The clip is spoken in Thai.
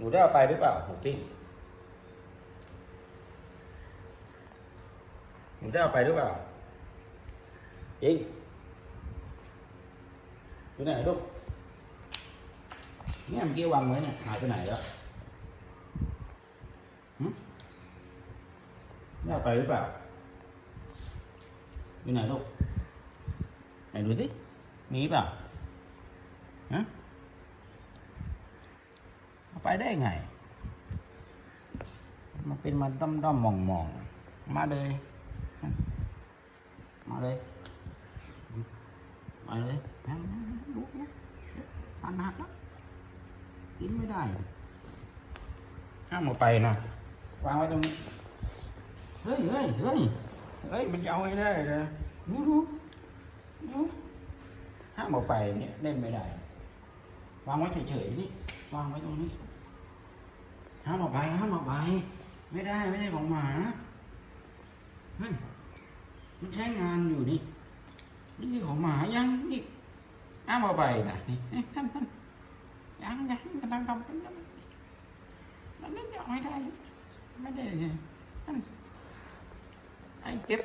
หนูได้เอาไปหรือเปล่าหมูปิ้งหนูได้เอาไปหรือเปล่าจริงอยู่ไหนลูกเนี่ยเมื่อกี้วางไว้เนี่ยหายไปไหนแล้วหึได้เอาไปหรือเปล่าอยู่ไหนลูกไหนดูสิมีเปล่าฮะ ไปได้ไง มันเป็นมาด้อมด้อมมองมองมาเลย มาเลย มาเลยลุกลุกอันหักแล้วกินไม่ได้ห้ามเอาไปนะวางไว้ตรงนี้ เฮ้ยเฮ้ยเฮ้ยเฮ้ย มันจะเอาให้ได้เลยดูดูดูห้ามเอาไปเนี่ยเล่นไม่ได้ วางไว้เฉยๆนี่ วางไว้ตรงนี้ ห้ามเอาไปห้ามเอาไป ไม่ได้ไม่ได้ของหมาเฮ้ยมันใช้งานอยู่นี่นี่คือของหมายังนี่ห้ามเอาไปนะนี่ยังยังกำลังทำกันยู่มันไม่จะเอาให้ได้ไม่ได้ไอ้เจ็บ